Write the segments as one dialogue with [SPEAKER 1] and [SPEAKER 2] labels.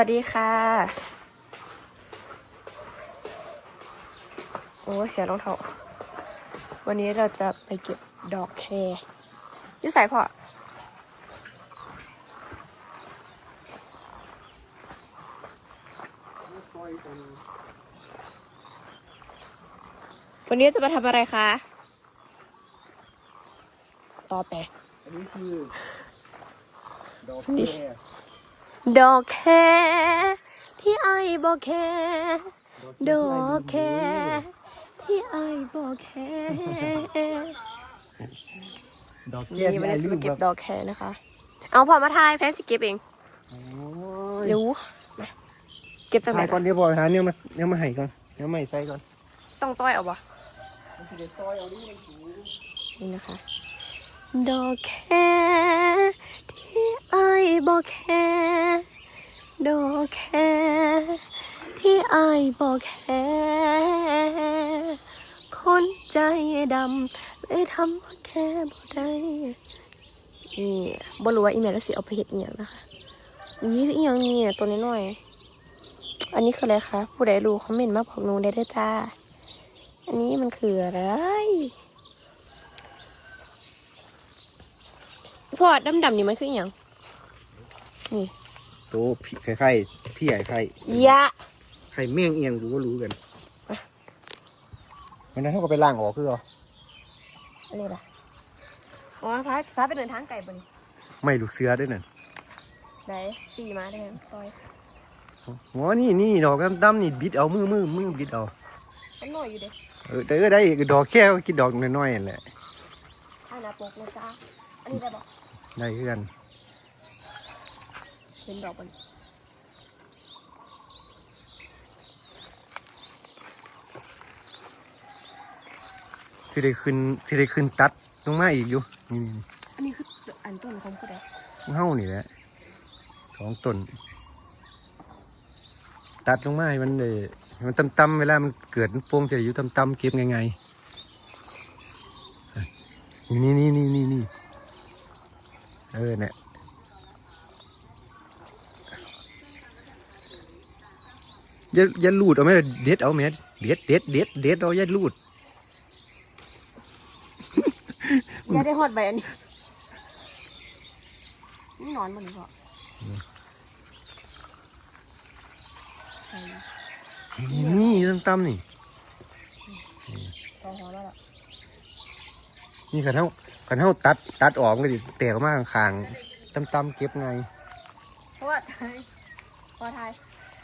[SPEAKER 1] วัสดีค่ะ โอ้ยเสียรองเท้าวันนี้เราจะไปเก็บดอกแครอยุ่ใส่พอวันนี้จะมาทำอะไรคะ ต่อไป
[SPEAKER 2] อันนี้คือ ดอก
[SPEAKER 1] นี่
[SPEAKER 2] แคร
[SPEAKER 1] ดอกแคที่ไอ้บอกแคดอกแคที่ไอ้บอกแค
[SPEAKER 2] ดอกแค
[SPEAKER 1] นี่
[SPEAKER 2] ที่
[SPEAKER 1] วัน
[SPEAKER 2] ไอ้
[SPEAKER 1] นี้จะ
[SPEAKER 2] ลื
[SPEAKER 1] มาเก็บดอกแคนะคะ เอาพอมาทายแพนสิเก็บเอง
[SPEAKER 2] โอ้
[SPEAKER 1] เร็วมาเก็บจากไหน
[SPEAKER 2] ก่อนเดี๋ยวบอกหาเนี่ยมาเนี่ยมาให้ก่อนเนี่ยมาให้ใส่ก่อน
[SPEAKER 1] ต้องต้อยเอาปะ
[SPEAKER 2] นี่นะ
[SPEAKER 1] คะ ดอกแค อ้ายบอกแครดอกแครที่ไอ้ายบอกแครคนใจดำเลยทำว่แค่บ่ได้นี่บ่รู้ว่าอีเมลแล้วสิเอาไปเห็ดอีหยังนะคะนี่อีหยังนี่ตัวน้อยๆอันนี้คืออะไรคะผู้ใดรู้คอมเมนต์มาบอกหนูได้ด้วยจ้า อันนี้มันคืออะไร พ่อดำดำๆนี่มันคืออหย่างนี่
[SPEAKER 2] โตพี่ไข่ไข่พี่ใหญ่ไข่
[SPEAKER 1] ยะ
[SPEAKER 2] ไข่เมี่ยงเอียงกูก็รู้กัน
[SPEAKER 1] อะ
[SPEAKER 2] วันนั้นเขาก็ไปล่างออกคือเอา
[SPEAKER 1] อะไรล่ะอ๋อพาพาไปเดินทางไกลบน
[SPEAKER 2] ไม่ลูกเสือด้วยนั่น
[SPEAKER 1] ไหนสี่มาได้ไหมต้อย
[SPEAKER 2] อ๋อนี่นี่ดอกดำๆนี่บิดเอามือมือมือบิดเอา
[SPEAKER 1] เป็นหน่อยอยู่เด้
[SPEAKER 2] เออแต่ก็ได้ดอกแค่กินดอกน้อยๆนั่นแหละ
[SPEAKER 1] ข้าหน้าปกนะจ้าอันนี้ได้บอก
[SPEAKER 2] ได้คือกัน
[SPEAKER 1] เห็นดอกบน
[SPEAKER 2] สิได้ขึ้นสิได้ขึ้นตัดลงมาอีกอยู่นี่
[SPEAKER 1] อันนี้คืออันต้นของคือใด
[SPEAKER 2] ๆเฮ้านี่แหละสองต้น ตัดลงมาให้มันเลยให้มันต่ำๆเวลามันเกิดมันโป่งจะอยู่ต่ำๆเก็บง่ายๆนี่นี่นี่นี่นี่ เออเนี่ยอย่าอย่าลูดเอาไหมล่ะเด็ดเอาไหมเด็ดเด็ดเด็ดเด็ดเอาอย่าลูด
[SPEAKER 1] อย่าได้หอดใบอันนี้นี่นอนบนนี้พอใส่
[SPEAKER 2] นี่ต่ำๆนี่
[SPEAKER 1] พอพอแล้วล่ะ
[SPEAKER 2] นี่ขันเท้าขันเท้าตัดตัดออกมันก็สิแตกออกมาข้างๆต่ำๆเก็บไง
[SPEAKER 1] เพราะว่าไทยพอไทย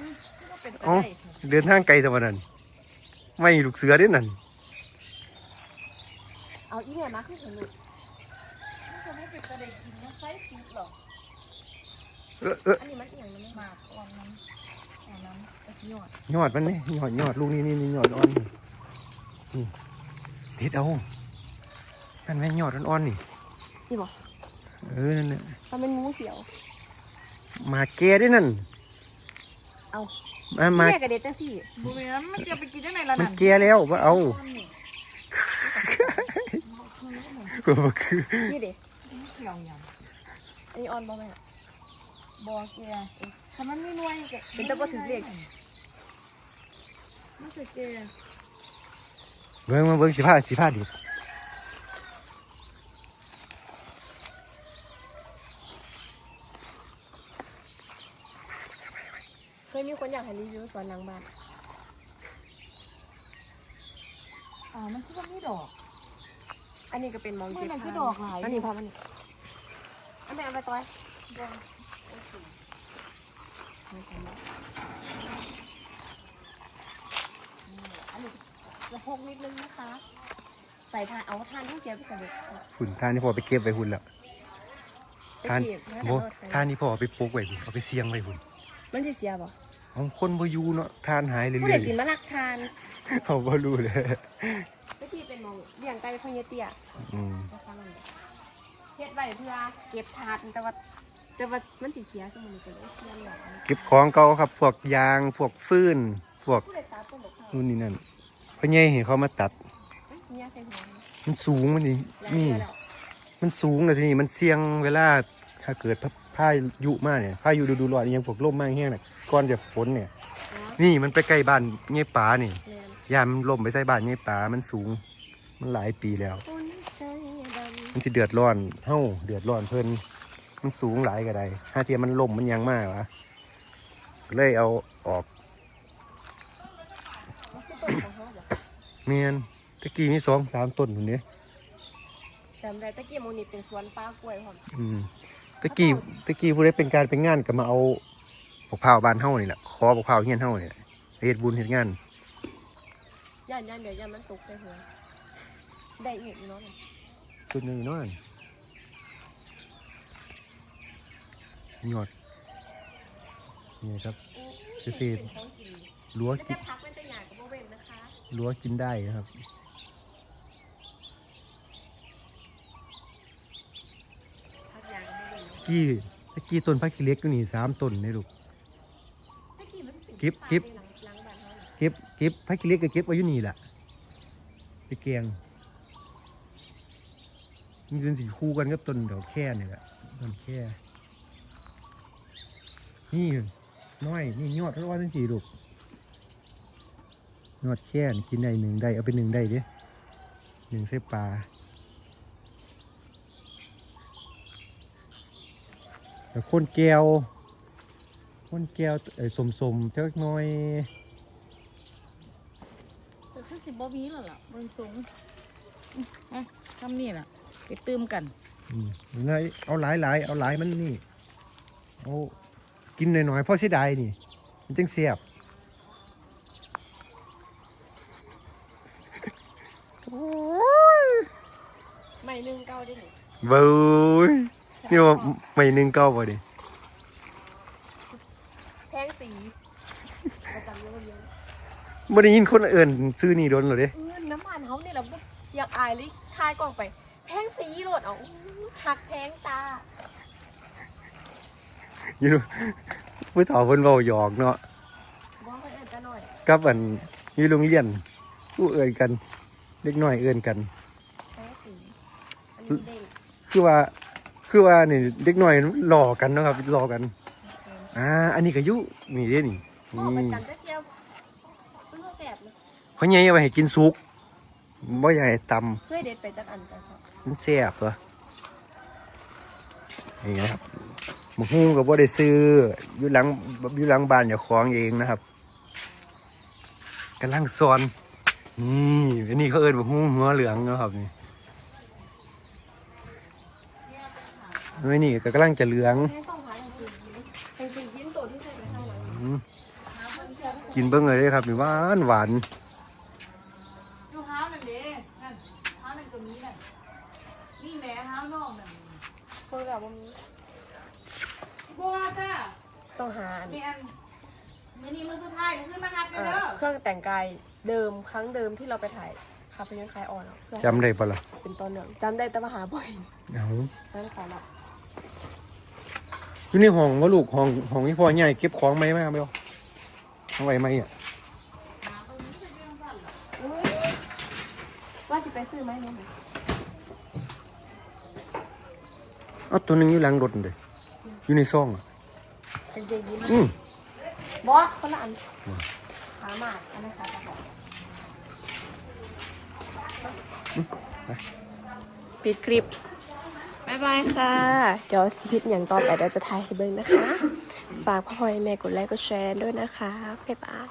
[SPEAKER 1] อืมก็เป็นไป
[SPEAKER 2] เอ้า
[SPEAKER 1] ได้
[SPEAKER 2] เดินทางไกลแต่วันนั้น ไม่ลูกเสือเด้นั่น
[SPEAKER 1] เอาอีเนี่ยมาขึ้นเถอะลูกมันจะไม่เป็นประเด็นกินนะไฟติดหรอก
[SPEAKER 2] เออเออ
[SPEAKER 1] อันนี้มันเอียงมันไม่มากอ่อนน้ำอ่อนน้ำตะกี้หยอด
[SPEAKER 2] ยอดมันนี่ยอดยอดลูกนี่นี่นี่ยอดอ่อนนี่นี่เด็ดเอา นั่นแม่งยอดอ่อนๆนี่
[SPEAKER 1] นี่บอก
[SPEAKER 2] เออนั่นน่ะ
[SPEAKER 1] มันเป็นงูเขียว
[SPEAKER 2] มาแก่ด้วยนั่น
[SPEAKER 1] เอา
[SPEAKER 2] มามา
[SPEAKER 1] แม่กระเด็ดจังสิ
[SPEAKER 3] บุญนั้นมันจะไปกินยังไงล่ะ
[SPEAKER 2] มัน
[SPEAKER 3] นั่น
[SPEAKER 2] แก่แล้วว่าเอาก็คือ
[SPEAKER 1] นี่เด็
[SPEAKER 3] เกี่ยวยัง
[SPEAKER 1] อันนี้อ่อนบ่แม่
[SPEAKER 3] บอกแกถ้ามันไม่นวยแก
[SPEAKER 1] เป็นตะบ่ถึงเลข
[SPEAKER 3] มันจะแก
[SPEAKER 2] เบิ่งมาเบิ่งสิผ้าสิผ้าเด็ด
[SPEAKER 1] เค ยมีคนอยากให้รีวิวสวนหลังบ้าน
[SPEAKER 3] อ่ามันคือว่าไม่ดอก
[SPEAKER 1] อันนี้ก็เป็นมองเก็บ
[SPEAKER 3] มันคือดอกหลาย
[SPEAKER 1] อันนี้พอมันอันนี้เอาไปต้อยอันนี้จะพกนิดนึงนะคะใส่ทานเอาทานที่เจียวไปใส่เด็ก
[SPEAKER 2] หุ่นท่านนี่พอไปเก็บไว้หุ่นแล้ว
[SPEAKER 1] ไป
[SPEAKER 2] ท่าน
[SPEAKER 1] เก็บนะ
[SPEAKER 2] โบท่านนี่พอเอาไปปลูกไว้หุ่นเอาไปเสียงไว้หุ่น
[SPEAKER 1] มันจะเสียบ่
[SPEAKER 2] เอาคนบ่อยู่เนาะทานหายเรื่
[SPEAKER 1] ผู้
[SPEAKER 2] อ
[SPEAKER 1] ใด
[SPEAKER 2] ย
[SPEAKER 1] สิมาลักทาน
[SPEAKER 2] ๆเขาบ่รู้เลย
[SPEAKER 1] ก็ที่เป็นหมองเลี้ยงไก่พ่อเยเตี้ย
[SPEAKER 2] อืม
[SPEAKER 1] นะคะมันเฮ็ดไว้เพื่อเก็บถาดแต่ว่าแต่ว่ามันสิเสียสมมุติจะได้เสียหรอก
[SPEAKER 2] เก็บของเก่าครับ พวกยางพวกฟืนพวก
[SPEAKER 1] ผู้ใดตาต้นบอกเขา
[SPEAKER 2] นู่นนี่นั่นพ่อใหญ่เห็นเขามาตัด
[SPEAKER 1] เอ้ยเนี่ยใส่หัวมัน
[SPEAKER 2] มันสูงมันนี่
[SPEAKER 1] แล้ว
[SPEAKER 2] นี่
[SPEAKER 1] แล้ว
[SPEAKER 2] มันสูงเลยทีนี้มันเสี่ยงเวลาถ้าเกิดพายุมาเนี่ยพายุฤดูร้อนอิหยังพวกลมมาแห้งเนี่ยก่อนจะฝนเนี่ย นี่มันไปใกล้บ้านเงี้ยป่านี่
[SPEAKER 1] แม่น
[SPEAKER 2] ยามมันลมไปใส่บ้านเงี้ยป่ามันสูง มันหลายปีแล้ว
[SPEAKER 1] คนใจดำ
[SPEAKER 2] มันสิเดือดร้อนเฮ้าเดือดร้อนเพิ่นมันสูงหลายก็ได้ถ้าเทียมมันลมมันยังมากวะก็เลยเอาออก
[SPEAKER 1] ต้นของเขาบ่
[SPEAKER 2] เมียนตะกี้มีสองสามต้นอยู่นี้
[SPEAKER 1] จำได้ตะกี้หมูนี่เป็นสวนป้ากล้วยพร้อม
[SPEAKER 2] อืม ตะกี้ตะกี้ผู้ใดเป็นการเป็นงานก็มาเอาบกพร้าวบ้านเฮานี่แหละขอบกพร้าวเฮียนเฮานี่แหละเฮ็ดบุญเฮ็ดงาน
[SPEAKER 1] ย่านย่านเดี๋ยวย่านมันตกใส่หัวได้อีกเนาะ
[SPEAKER 2] ต้นนี้น้อยยอดนี่ครับเกษตรรั้ว
[SPEAKER 1] ก็
[SPEAKER 2] กิ
[SPEAKER 1] จะพักเป็นตัวอย่างกับโบเวนนะคะ
[SPEAKER 2] รั้วกินได้นะครับ
[SPEAKER 1] พักอย่าง กับโบเวน
[SPEAKER 2] กี้ตะกี้ต้นพักขี้เหล็กอยู่นี่สามต้นนี่ลูก
[SPEAKER 1] ตะกี้มันเป็น
[SPEAKER 2] กิ๊บกิ๊บ
[SPEAKER 1] หลังหลังบ้านเขาน่ะ
[SPEAKER 2] เก็บเก็บพักขี้เหล็กก็เก็บไว้อยู่นี่แหละไปแกงมันเป็นสีคู่กันกับต้นดอกแค่นี่แหละต้นแค่นี่น้อยนี่ยอดร้อนทั้งสี่ลูกยอดแค่นี่กินได้หนึ่งได้เอาไปหนึ่งได้เดิหนึ่งเส้ปลา แล้วคนแก้วคนแก้วไอ้สมสมๆเจ้าน้อย
[SPEAKER 3] แต่คือสิบ่มีแล้วล่ะมันสูงอะทำนี่ล่ะ ไปตื้มกัน
[SPEAKER 2] อืมเอาหลายเอาหลายหลายเอาหลายมันนี่เอากินหน่อยๆพ่อเสียดายนี่ มันจังเสียบ
[SPEAKER 1] ไม่หนึ่งเก้าได้หนิ
[SPEAKER 2] เบ้ย นี่ว่าไม่หนึ่งเก้าป่ะดิ
[SPEAKER 1] แพงสีประจำเยอะเยอะ
[SPEAKER 2] ไม่ได้ยินคนเอื่นซื้อนี่โดนเหรอเด้
[SPEAKER 1] เออน้ำมันเขาเนี่ยเราอยากอายเลยทายกล่องไป แพงสีโหลดเอาอู้หักแพงตา
[SPEAKER 2] อยูผู้ถอคนเบาหยอกเนาะ
[SPEAKER 1] ว่าไปอาจจะหน่อย
[SPEAKER 2] กับอันอยี่โรงเรียนผู้เอื่นกันเล็กน้อยเอื่นกัน
[SPEAKER 1] แพงสีอันนี้เด้ง
[SPEAKER 2] คือว่า คือว่านี่เด็กน้อยหล่อกันเนาะครับหล่อกันอ่าอันนี้ก็อยุนี่เด้นี่
[SPEAKER 1] พ่อประ
[SPEAKER 2] นี่
[SPEAKER 1] จำจะเที่ยวเพื่อแสบนะ
[SPEAKER 2] เพราะไงเอาไปให้กินซุกบ่อยากให้ตำ
[SPEAKER 1] เพื่อเด็ดไปจากอันไปครับ
[SPEAKER 2] มันแซ่บเหรอนี่นะครับหมูหุ้งกับว่าได้ซื้ออยู่หลังอยู่หลังบ้านอย่าของเองนะครับกำลังซอนนี่อันนี้เขาเอิ้นหมูหุ้งหัวเหลืองนะครับนี่ ไม่นี่ก็กำลังจะเหลือง
[SPEAKER 1] แม่ต้องหาจริงๆจริงๆยิ้มตัวที่ใส่ไปข้างหลัง
[SPEAKER 2] อืมกินเบิ้งเลยเด้อครับนี่หวานหวาน
[SPEAKER 3] ดูเท้านั่นเด้นั่นเท้านั่นก็มีนั่นนี่แหม่เท้านอกนั่น
[SPEAKER 1] คนแบบว่ามี
[SPEAKER 3] บัวจ้า
[SPEAKER 1] ต้องหาอัน
[SPEAKER 3] มีอันมื้อนี้มื้อสุดท้ายก็ขึ้นมาฮักกัน
[SPEAKER 1] เอ่
[SPEAKER 3] เด้
[SPEAKER 1] อ
[SPEAKER 3] อ
[SPEAKER 1] เครื่องแต่งกายเดิมครั้งเดิมที่เราไปถ่ายภาพยนตร์คลายออนอะเพื่อ
[SPEAKER 2] จำได้ปะล่ะ
[SPEAKER 1] เป็นตอนหนึ่งจำได้แต่มาหาบ่อย
[SPEAKER 2] เอา
[SPEAKER 1] นั่นขอละ
[SPEAKER 2] อยู่ในห้องว่าลูกห้องห้องนี่พ่อใหญ่เก็บของไหมแม่เบลเอาไว้ไหมอะ
[SPEAKER 1] ว่าสิไปซื้อไหมน้อง
[SPEAKER 2] เอาตัวหนึงอยู่หลังรถนั่นเลยอยู่ในซองอะ
[SPEAKER 1] เป็นเด็กยิ้ม
[SPEAKER 2] อืม
[SPEAKER 1] บอสคนละอันขาหมากอันนั้นขาตะบอกปิดคลิป บายบายค่ะ เดี๋ยวคลิปอย่างต่อไปเดี๋ยวจะถ่ายให้เบิ้งนะคะ ฝากพ่อพ่อแม่กดไลค์กดแชร์ด้วยนะคะ บ๊ายบาย